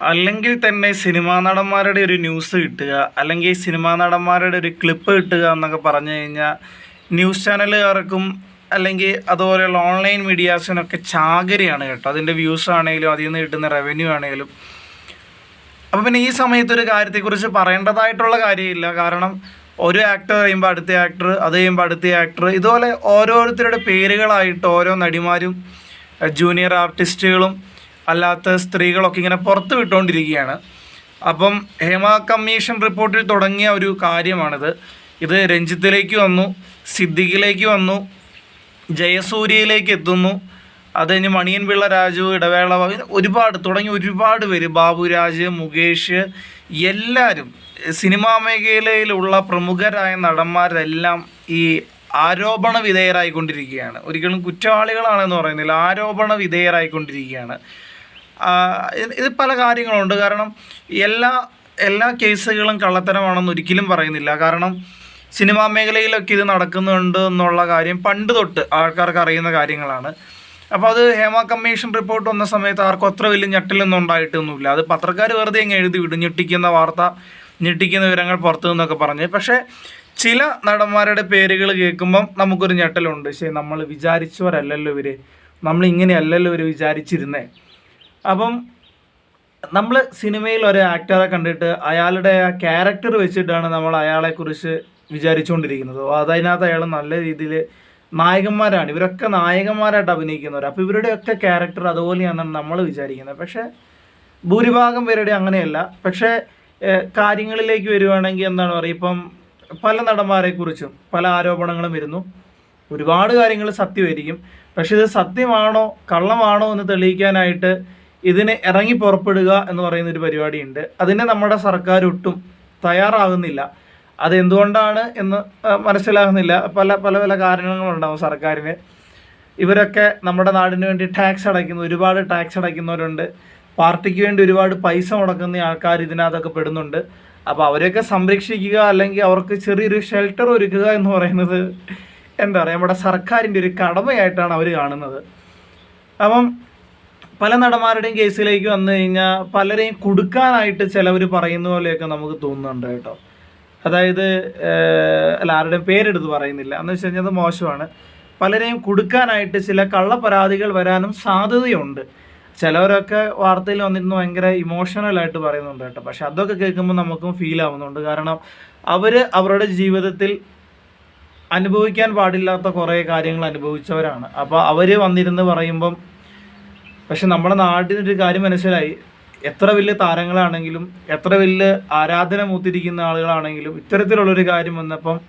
അല്ലെങ്കിൽ തന്നെ സിനിമാ നടന്മാരുടെ ഒരു ന്യൂസ് കിട്ടുക അല്ലെങ്കിൽ സിനിമാ നടന്മാരുടെ ഒരു ക്ലിപ്പ് കിട്ടുക എന്നൊക്കെ പറഞ്ഞു കഴിഞ്ഞാൽ ന്യൂസ് ചാനലുകാർക്കും അല്ലെങ്കിൽ അതുപോലെയുള്ള ഓൺലൈൻ മീഡിയാസിനൊക്കെ ചാകരയാണ് കേട്ടോ. അതിന്റെ വ്യൂസ് ആണെങ്കിലും അതിൽ നിന്ന് കിട്ടുന്ന റവന്യൂ ആണെങ്കിലും അപ്പം പിന്നെ ഈ സമയത്തൊരു കാര്യത്തെക്കുറിച്ച് പറയേണ്ടതായിട്ടുള്ള കാര്യമില്ല. കാരണം ഒരു ആക്ടർ കഴിയുമ്പോൾ അടുത്ത ആക്ടർ അത് കഴിയുമ്പോൾ അടുത്ത ആക്ടർ ഇതുപോലെ ഓരോരുത്തരുടെ പേരുകളായിട്ട് ഓരോ നടിമാരും ജൂനിയർ ആർട്ടിസ്റ്റുകളും അല്ലാത്ത സ്ത്രീകളൊക്കെ ഇങ്ങനെ പുറത്ത് വിട്ടുകൊണ്ടിരിക്കുകയാണ്. അപ്പം ഹേമ കമ്മീഷൻ റിപ്പോർട്ടിൽ തുടങ്ങിയ ഒരു കാര്യമാണിത്. ഇത് രഞ്ജിത്തിലേക്ക് വന്നു സിദ്ദിഖിലേക്ക് വന്നു ജയസൂര്യയിലേക്ക് എത്തുന്നു. അത് കഴിഞ്ഞ് മണിയൻ പിള്ള രാജു ഇടവേള ഒരുപാട് തുടങ്ങി ഒരുപാട് പേര്. ബാബുരാജ് മുകേഷ് എല്ലാവരും സിനിമാ മേഖലയിലുള്ള പ്രമുഖരായ നടന്മാരെല്ലാം ഈ ആരോപണ വിധേയരായിക്കൊണ്ടിരിക്കുകയാണ്. ഒരിക്കലും കുറ്റവാളികളാണെന്ന് പറയുന്നില്ല. ആരോപണ വിധേയരായിക്കൊണ്ടിരിക്കുകയാണ്. ഇത് പല കാര്യങ്ങളുണ്ട്. കാരണം എല്ലാ എല്ലാ കേസുകളും കള്ളത്തരമാണെന്ന് ഒരിക്കലും പറയുന്നില്ല. കാരണം സിനിമാ മേഖലയിലൊക്കെ ഇത് നടക്കുന്നുണ്ട് എന്നുള്ള കാര്യം പണ്ട് തൊട്ട് ആൾക്കാർക്ക് അറിയുന്ന കാര്യങ്ങളാണ്. അപ്പോൾ അത് ഹേമ കമ്മീഷൻ റിപ്പോർട്ട് വന്ന സമയത്ത് ആർക്കും അത്ര വലിയ ഞെട്ടലൊന്നും ഉണ്ടായിട്ടൊന്നുമില്ല. അത് പത്രക്കാർ വെറുതെ അങ്ങ് എഴുതി വിടും. ഞെട്ടിക്കുന്ന വാർത്ത ഞെട്ടിക്കുന്ന വിവരങ്ങൾ പുറത്തു നിന്നൊക്കെ പറഞ്ഞ്. പക്ഷേ ചില നടന്മാരുടെ പേരുകൾ കേൾക്കുമ്പം നമുക്കൊരു ഞെട്ടലുണ്ട്. പക്ഷേ നമ്മൾ വിചാരിച്ചവരല്ലല്ലോ ഇവർ നമ്മൾ ഇങ്ങനെയല്ലല്ലോ ഇവർ വിചാരിച്ചിരുന്നേ. അപ്പം നമ്മൾ സിനിമയിൽ ഒരു ആക്ടറെ കണ്ടിട്ട് അയാളുടെ ആ ക്യാരക്ടർ വെച്ചിട്ടാണ് നമ്മൾ അയാളെക്കുറിച്ച് വിചാരിച്ചുകൊണ്ടിരിക്കുന്നത് അതിനകത്ത് അയാൾ നല്ല രീതിയിൽ നായകന്മാരാണ്. ഇവരൊക്കെ നായകന്മാരായിട്ട് അഭിനയിക്കുന്നവർ അപ്പോൾ ഇവരുടെയൊക്കെ ക്യാരക്ടർ അതുപോലെയാണെന്നാണ് നമ്മൾ വിചാരിക്കുന്നത്. പക്ഷേ ഭൂരിഭാഗം പേരുടെ അങ്ങനെയല്ല. പക്ഷേ കാര്യങ്ങളിലേക്ക് വരുവാണെങ്കിൽ എന്താണ് പറയുക ഇപ്പം പല നടന്മാരെക്കുറിച്ചും പല ആരോപണങ്ങളും വരുന്നു. ഒരുപാട് കാര്യങ്ങൾ സത്യമായിരിക്കും. പക്ഷെ ഇത് സത്യമാണോ കള്ളമാണോ എന്ന് തെളിയിക്കാനായിട്ട് ഇതിന് ഇറങ്ങി പുറപ്പെടുക എന്ന് പറയുന്ന ഒരു പരിപാടിയുണ്ട്. അതിന് നമ്മുടെ സർക്കാർ ഒട്ടും തയ്യാറാകുന്നില്ല. അതെന്തുകൊണ്ടാണ് എന്ന് മനസ്സിലാകുന്നില്ല. പല പല പല കാരണങ്ങളുണ്ടാവും സർക്കാരിന്. ഇവരൊക്കെ നമ്മുടെ നാടിന് വേണ്ടി ടാക്സ് അടയ്ക്കുന്ന ഒരുപാട് ടാക്സ് അടയ്ക്കുന്നവരുണ്ട്. പാർട്ടിക്ക് വേണ്ടി ഒരുപാട് പൈസ മുടക്കുന്ന ആൾക്കാർ ഇതിനകത്തൊക്കെ പെടുന്നുണ്ട്. അപ്പോൾ അവരെയൊക്കെ സംരക്ഷിക്കുക അല്ലെങ്കിൽ അവർക്ക് ചെറിയൊരു ഷെൽട്ടർ ഒരുക്കുക എന്ന് പറയുന്നത് എന്താ പറയുക നമ്മുടെ സർക്കാരിന്റെ ഒരു കടമയായിട്ടാണ് അവർ കാണുന്നത്. അപ്പം പല നടന്മാരുടെയും കേസിലേക്ക് വന്നു കഴിഞ്ഞാൽ പലരെയും കൊടുക്കാനായിട്ട് ചിലവർ പറയുന്ന പോലെയൊക്കെ നമുക്ക് തോന്നുന്നുണ്ട് കേട്ടോ. അതായത് അല്ല ആരുടെയും പേരെടുത്ത് പറയുന്നില്ല. എന്ന് വെച്ച് കഴിഞ്ഞാൽ അത് മോശമാണ്. പലരെയും കൊടുക്കാനായിട്ട് ചില കള്ള പരാതികൾ വരാനും സാധ്യതയുണ്ട്. ചിലവരൊക്കെ വാർത്തയിൽ വന്നിരുന്ന ഭയങ്കര ഇമോഷണലായിട്ട് പറയുന്നുണ്ട് കേട്ടോ. പക്ഷെ അതൊക്കെ കേൾക്കുമ്പോൾ നമുക്കും ഫീൽ ആവുന്നുണ്ട്. കാരണം അവർ അവരുടെ ജീവിതത്തിൽ അനുഭവിക്കാൻ പാടില്ലാത്ത കുറേ കാര്യങ്ങൾ അനുഭവിച്ചവരാണ്. അപ്പോൾ അവർ വന്നിരുന്ന് പറയുമ്പം പക്ഷെ നമ്മുടെ നാട്ടിനൊരു കാര്യം മനസ്സിലായി. എത്ര വലിയ താരങ്ങളാണെങ്കിലും എത്ര വലിയ ആരാധന മൂത്തിരിക്കുന്ന ആളുകളാണെങ്കിലും ഇത്തരത്തിലുള്ളൊരു കാര്യം വന്നപ്പം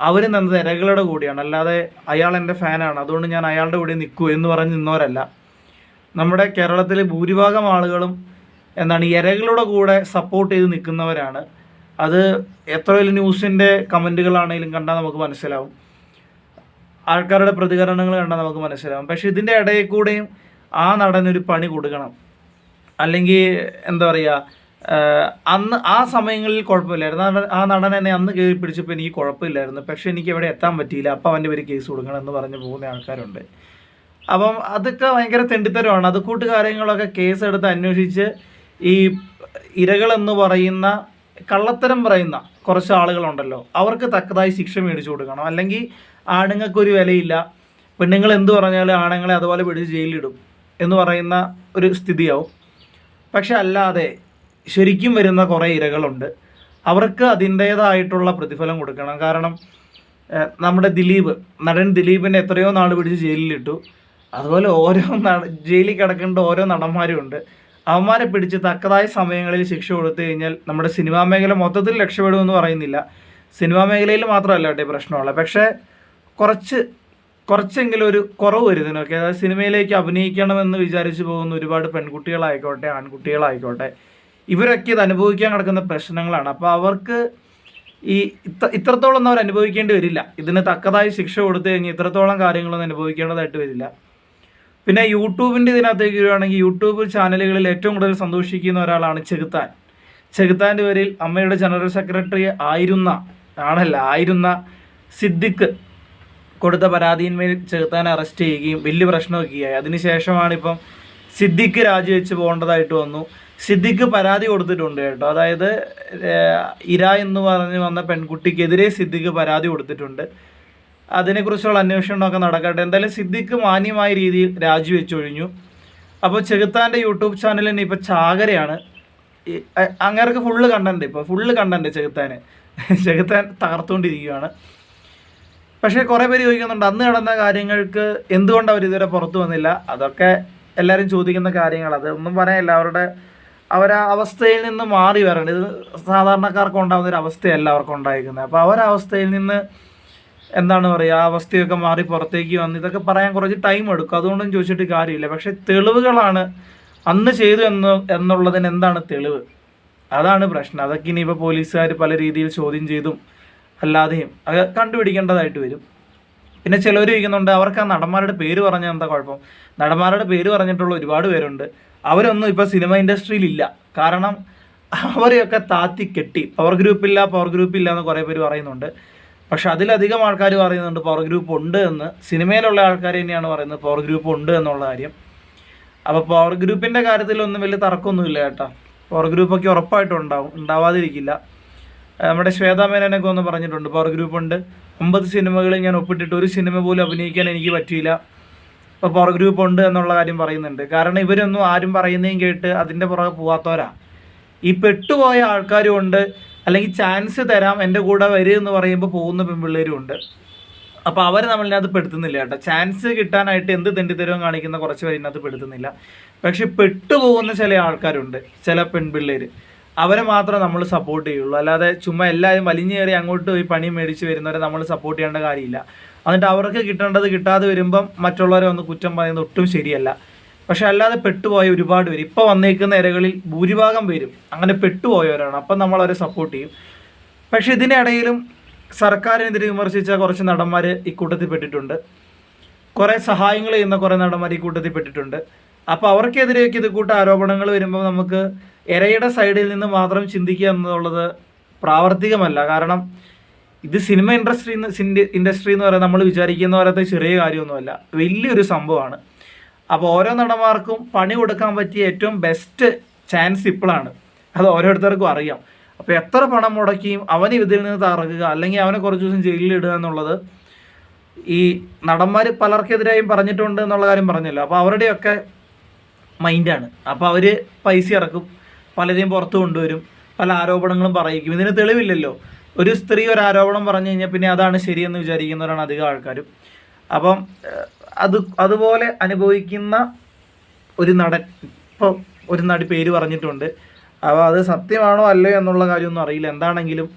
അവർ നിന്നത് ഇരകളുടെ കൂടിയാണ്. അല്ലാതെ അയാൾ എന്റെ ഫാനാണ്. അതുകൊണ്ട് ഞാൻ അയാളുടെ കൂടെ നിൽക്കൂ എന്ന് പറഞ്ഞ് നിന്നവരല്ല. നമ്മുടെ കേരളത്തിലെ ഭൂരിഭാഗം ആളുകളും എന്താണ് ഇരകളുടെ കൂടെ സപ്പോർട്ട് ചെയ്ത് നിൽക്കുന്നവരാണ്. അത് എത്ര വലിയ ന്യൂസിന്റെ കമന്റുകളാണെങ്കിലും കണ്ടാൽ നമുക്ക് മനസ്സിലാവും. ആൾക്കാരുടെ പ്രതികരണങ്ങൾ കണ്ടാൽ നമുക്ക് മനസ്സിലാവും. പക്ഷേ ഇതിന്റെ ഇടയിൽ കൂടെയും ആ നടനൊരു പണി കൊടുക്കണം. അല്ലെങ്കിൽ എന്താ പറയുക അന്ന് ആ സമയങ്ങളിൽ കുഴപ്പമില്ലായിരുന്നു. ആ നടൻ- എന്നെ അന്ന് കയറി പിടിച്ചപ്പോൾ എനിക്ക് കുഴപ്പമില്ലായിരുന്നു. പക്ഷേ എനിക്ക് എവിടെ എത്താൻ പറ്റിയില്ല. അപ്പം അവന്റെ പേര് കേസ് കൊടുക്കണം എന്ന് പറഞ്ഞ് പോകുന്ന ആൾക്കാരുണ്ട്. അപ്പം അതൊക്കെ ഭയങ്കര തെണ്ടിത്തരമാണ്. അത് കൂട്ട് കാര്യങ്ങളൊക്കെ കേസ് എടുത്ത് അന്വേഷിച്ച് ഈ ഇരകളെന്ന് പറയുന്ന കള്ളത്തരം പറയുന്ന കുറച്ച് ആളുകളുണ്ടല്ലോ. അവർക്ക് തക്കതായി ശിക്ഷ മേടിച്ചു കൊടുക്കണം. അല്ലെങ്കിൽ ആണുങ്ങൾക്കൊരു വിലയില്ല. പെണ്ണുങ്ങൾ എന്ത് പറഞ്ഞാലും ആണുങ്ങളെ അതുപോലെ പിടിച്ച് ജയിലിലിടും. എന്ന് പറയുന്ന ഒരു സ്ഥിതിയാവും. പക്ഷെ അല്ലാതെ ശരിക്കും വരുന്ന കുറേ ഇരകളുണ്ട്. അവർക്ക് അതിന്റേതായിട്ടുള്ള പ്രതിഫലം കൊടുക്കണം. കാരണം നമ്മുടെ ദിലീപ് നടൻ ദിലീപിനെ എത്രയോ നാൾ പിടിച്ച് ജയിലിലിട്ടു. അതുപോലെ ഓരോ ജയിലിൽ കിടക്കേണ്ട ഓരോ നടന്മാരും ഉണ്ട്. അവന്മാരെ പിടിച്ച് തക്കതായ സമയങ്ങളിൽ ശിക്ഷ കൊടുത്തു കഴിഞ്ഞാൽ നമ്മുടെ സിനിമാ മേഖല മൊത്തത്തിൽ രക്ഷപ്പെടുമെന്ന് പറയുന്നില്ല. സിനിമാ മേഖലയിൽ മാത്രമല്ല കേട്ടോ പ്രശ്നമുള്ളത്. പക്ഷേ കുറച്ച് കുറച്ചെങ്കിലും ഒരു കുറവ് വരുന്നതിനൊക്കെ അതായത് സിനിമയിലേക്ക് അഭിനയിക്കണമെന്ന് വിചാരിച്ചു പോകുന്ന ഒരുപാട് പെൺകുട്ടികളായിക്കോട്ടെ ആൺകുട്ടികളായിക്കോട്ടെ ഇവരൊക്കെ ഇത് അനുഭവിക്കാൻ കിടക്കുന്ന പ്രശ്നങ്ങളാണ്. അപ്പോൾ അവർക്ക് ഈ ഇത്ര ഇത്രത്തോളം ഒന്നും അവർ അനുഭവിക്കേണ്ടി വരില്ല. ഇതിന് തക്കതായ ശിക്ഷ കൊടുത്തു കഴിഞ്ഞാൽ ഇത്രത്തോളം കാര്യങ്ങളൊന്നും അനുഭവിക്കേണ്ടതായിട്ട് വരില്ല. പിന്നെ യൂട്യൂബിന്റെ ഇതിനകത്തേക്ക് വരുവാണെങ്കിൽ യൂട്യൂബ് ചാനലുകളിൽ ഏറ്റവും കൂടുതൽ സന്തോഷിക്കുന്ന ഒരാളാണ് ചെകുത്താൻ. ചെകുത്താന്റെ പേരിൽ അമ്മയുടെ ജനറൽ സെക്രട്ടറി ആയിരുന്ന ആണല്ല ആയിരുന്ന സിദ്ദിഖ്. കൊടുത്ത പരാതിയിന്മേൽ ചെറുത്താൻ അറസ്റ്റ് ചെയ്യുകയും വലിയ പ്രശ്നമൊക്കെയായി അതിനുശേഷമാണ് ഇപ്പം സിദ്ദിഖ് രാജിവെച്ച് പോകേണ്ടതായിട്ട് വന്നു. സിദ്ദിഖ് പരാതി കൊടുത്തിട്ടുണ്ട് കേട്ടോ. അതായത് ഇര എന്ന് പറഞ്ഞ് വന്ന പെൺകുട്ടിക്കെതിരെ സിദ്ദിഖ് പരാതി കൊടുത്തിട്ടുണ്ട്. അതിനെക്കുറിച്ചുള്ള അന്വേഷണമൊക്കെ നടക്കട്ടെ. എന്തായാലും സിദ്ദിഖ് മാന്യമായ രീതിയിൽ രാജിവെച്ചൊഴിഞ്ഞു അപ്പോൾ ചെകുത്താന്റെ യൂട്യൂബ് ചാനലിന് ഇപ്പോൾ ചാകരയാണ്. അങ്ങേർക്ക് ഫുള്ള് കണ്ടന്റ് ഇപ്പോൾ ഫുള്ള് കണ്ടന്റ് ചെകുത്താൻ ചെകുത്താൻ തകർത്തുകൊണ്ടിരിക്കുകയാണ്. പക്ഷേ കുറേ പേര് ചോദിക്കുന്നുണ്ട് അന്ന് നടന്ന കാര്യങ്ങൾക്ക് എന്തുകൊണ്ട് അവർ ഇതുവരെ പുറത്തു വന്നില്ല? അതൊക്കെ എല്ലാവരും ചോദിക്കുന്ന കാര്യങ്ങൾ. അത് ഒന്നും പറയാനില്ല അവരുടെ അവരാ അവസ്ഥയിൽ നിന്ന് മാറി വരണം. ഇത് സാധാരണക്കാർക്ക് ഉണ്ടാകുന്ന ഒരു അവസ്ഥയല്ല അവർക്ക് ഉണ്ടായിരിക്കുന്നത്. അപ്പോൾ അവരുടെ അവസ്ഥയിൽ നിന്ന് എന്താണ് പറയുക ആ അവസ്ഥയൊക്കെ മാറി പുറത്തേക്ക് വന്ന് ഇതൊക്കെ പറയാൻ കുറച്ച് ടൈം എടുക്കും. അതുകൊണ്ടും ചോദിച്ചിട്ട് കാര്യമില്ല. പക്ഷെ തെളിവുകളാണ് അന്ന് ചെയ്തു എന്ന് എന്നുള്ളതിന് എന്താണ് തെളിവ്? അതാണ് പ്രശ്നം. അതൊക്കെ ഇനിയിപ്പോൾ പോലീസുകാർ പല രീതിയിൽ ചോദ്യം ചെയ്തും അല്ലാതെയും അത് കണ്ടുപിടിക്കേണ്ടതായിട്ട് വരും. പിന്നെ ചിലവർ ചോദിക്കുന്നുണ്ട് അവർക്ക് ആ നടന്മാരുടെ പേര് പറഞ്ഞാൽ എന്താ കുഴപ്പം? നടന്മാരുടെ പേര് പറഞ്ഞിട്ടുള്ള ഒരുപാട് പേരുണ്ട്. അവരൊന്നും ഇപ്പോൾ സിനിമ ഇൻഡസ്ട്രിയിലില്ല. കാരണം അവരെയൊക്കെ താത്തി കെട്ടി. പവർ ഗ്രൂപ്പില്ല പവർ ഗ്രൂപ്പില്ല എന്ന് കുറേ പേര് പറയുന്നുണ്ട്. പക്ഷെ അതിലധികം ആൾക്കാർ പറയുന്നുണ്ട് പവർ ഗ്രൂപ്പ് ഉണ്ട് എന്ന്. സിനിമയിലുള്ള ആൾക്കാർ തന്നെയാണ് പറയുന്നത് പവർ ഗ്രൂപ്പ് ഉണ്ട് എന്നുള്ള കാര്യം. അപ്പോൾ പവർ ഗ്രൂപ്പിന്റെ കാര്യത്തിലൊന്നും വലിയ തർക്കമൊന്നുമില്ല കേട്ടോ. പവർ ഗ്രൂപ്പൊക്കെ ഉറപ്പായിട്ടും ഉണ്ടാവും. ഉണ്ടാവാതിരിക്കില്ല. നമ്മുടെ ശ്വേതാ മേനോനൊക്കെ ഒന്ന് പറഞ്ഞിട്ടുണ്ട്. പവർ ഗ്രൂപ്പ് ഉണ്ട്. ഒമ്പത് സിനിമകളിൽ ഞാൻ ഒപ്പിട്ടിട്ട് ഒരു സിനിമ പോലും അഭിനയിക്കാൻ എനിക്ക് പറ്റിയില്ല. ഇപ്പോൾ പവർ ഗ്രൂപ്പ് ഉണ്ട് എന്നുള്ള കാര്യം പറയുന്നുണ്ട്. കാരണം ഇവരൊന്നും ആരും പറയുന്നതും കേട്ട് അതിന്റെ പുറകെ പോവാത്തവരാ. ഈ പെട്ടുപോയ ആൾക്കാരും ഉണ്ട്. അല്ലെങ്കിൽ ചാൻസ് തരാം എന്റെ കൂടെ വരും എന്ന് പറയുമ്പോൾ പോകുന്ന പെൺപിള്ളേരും ഉണ്ട്. അപ്പോൾ അവർ നമ്മളിനകത്ത് പെടുത്തുന്നില്ല കേട്ടോ. ചാൻസ് കിട്ടാനായിട്ട് എന്ത് തെണ്ടിത്തരവും കാണിക്കുന്ന കുറച്ച് പേരിനകത്ത് പെടുത്തുന്നില്ല. പക്ഷെ പെട്ടുപോകുന്ന ചില ആൾക്കാരുണ്ട്. ചില പെൺപിള്ളേർ അവരെ മാത്രം നമ്മൾ സപ്പോർട്ട് ചെയ്യുള്ളൂ. അല്ലാതെ ചുമ്മാ എല്ലാവരും വലിഞ്ഞു കയറി അങ്ങോട്ട് പോയി പണി മേടിച്ച് വരുന്നവരെ നമ്മൾ സപ്പോർട്ട് ചെയ്യേണ്ട കാര്യമില്ല. എന്നിട്ട് അവർക്ക് കിട്ടേണ്ടത് കിട്ടാതെ വരുമ്പം മറ്റുള്ളവരെ ഒന്ന് കുറ്റം പറയുന്നത് ഒട്ടും ശരിയല്ല. പക്ഷെ അല്ലാതെ പെട്ടുപോയ ഒരുപാട് പേര്. ഇപ്പോൾ വന്നേക്കുന്ന ഇരകളിൽ ഭൂരിഭാഗം പേരും അങ്ങനെ പെട്ടുപോയവരാണ്. അപ്പം നമ്മൾ അവരെ സപ്പോർട്ട് ചെയ്യും. പക്ഷെ ഇതിനിടയിലും സർക്കാരിനെതിരെ വിമർശിച്ച കുറച്ച് നടന്മാർ ഇക്കൂട്ടത്തിൽ പെട്ടിട്ടുണ്ട്. കുറേ സഹായങ്ങൾ ചെയ്യുന്ന കുറേ നടന്മാർ ഈ കൂട്ടത്തിൽ പെട്ടിട്ടുണ്ട്. അപ്പോൾ അവർക്കെതിരെയൊക്കെ ഇത് കൂട്ട ആരോപണങ്ങൾ വരുമ്പോൾ നമുക്ക് ഇരയുടെ സൈഡിൽ നിന്ന് മാത്രം ചിന്തിക്കുക എന്നുള്ളത് പ്രാവർത്തികമല്ല. കാരണം ഇത് സിനിമ ഇൻഡസ്ട്രി ഇൻഡസ്ട്രി എന്ന് പറയുന്നത് നമ്മൾ വിചാരിക്കുന്ന പോലത്തെ ചെറിയ കാര്യമൊന്നുമല്ല. വലിയൊരു സംഭവമാണ്. അപ്പോൾ ഓരോ നടന്മാർക്കും പണി കൊടുക്കാൻ പറ്റിയ ഏറ്റവും ബെസ്റ്റ് ചാൻസ് ഇപ്പോഴാണ്. അത് ഓരോരുത്തർക്കും അറിയാം. അപ്പോൾ എത്ര പണം മുടക്കിയും അവന് ഇതിൽ നിന്ന് തറക്കുക അല്ലെങ്കിൽ അവനെ കുറച്ച് ദിവസം ജയിലിൽ ഇടുക എന്നുള്ളത് ഈ നടന്മാർ പലർക്കെതിരായും പറഞ്ഞിട്ടുണ്ട് എന്നുള്ള കാര്യം പറഞ്ഞല്ലോ. അപ്പോൾ അവരുടെയൊക്കെ മൈൻഡാണ് അപ്പോൾ അവർ പൈസ ഇറക്കും. പലരെയും പുറത്തു കൊണ്ടുവരും പല ആരോപണങ്ങളും പറയിക്കും. ഇതിന് തെളിവില്ലല്ലോ. ഒരു സ്ത്രീ ഒരു ആരോപണം പറഞ്ഞു കഴിഞ്ഞാൽ പിന്നെ അതാണ് ശരിയെന്ന് വിചാരിക്കുന്നവരാണ് അധികം ആൾക്കാരും. അപ്പം അത് അതുപോലെ അനുഭവിക്കുന്ന ഒരു നടൻ ഇപ്പോൾ ഒരു നടി പേര് പറഞ്ഞിട്ടുണ്ട്. അപ്പോൾ അത് സത്യമാണോ അല്ലയോ എന്നുള്ള കാര്യമൊന്നും അറിയില്ല. എന്താണെങ്കിലും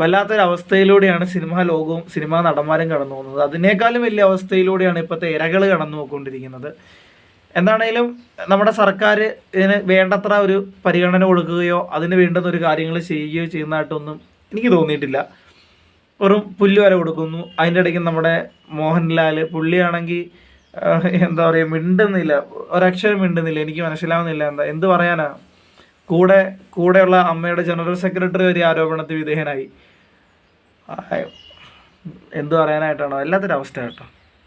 വല്ലാത്തൊരവസ്ഥയിലൂടെയാണ് സിനിമാ ലോകവും സിനിമാ നടന്മാരും കടന്നു പോകുന്നത് അതിനേക്കാളും വലിയ അവസ്ഥയിലൂടെയാണ് ഇപ്പോഴത്തെ ഇരകൾ കടന്നു പോയിക്കൊണ്ടിരിക്കുന്നത് എന്താണേലും നമ്മുടെ സർക്കാർ ഇതിന് വേണ്ടത്ര ഒരു പരിഗണന കൊടുക്കുകയോ അതിന് വേണ്ടുന്ന ഒരു കാര്യങ്ങൾ ചെയ്യുകയോ ചെയ്യുന്നതായിട്ടൊന്നും എനിക്ക് തോന്നിയിട്ടില്ല. വെറും പുല്ല് വരെ കൊടുക്കുന്നു. അതിന്റെ ഇടയ്ക്ക് നമ്മുടെ മോഹൻലാൽ പുള്ളിയാണെങ്കിൽ എന്താ പറയുക മിണ്ടുന്നില്ല. ഒരക്ഷരം മിണ്ടുന്നില്ല. എനിക്ക് മനസ്സിലാവുന്നില്ല എന്താ എന്ത് പറയാനാ? കൂടെ കൂടെയുള്ള അമ്മയുടെ ജനറൽ സെക്രട്ടറി ഒരു ആരോപണത്തിൽ വിധേയനായി. എന്ത് പറയാനായിട്ടാണോ? എല്ലാത്തൊരു അവസ്ഥ കേട്ടോ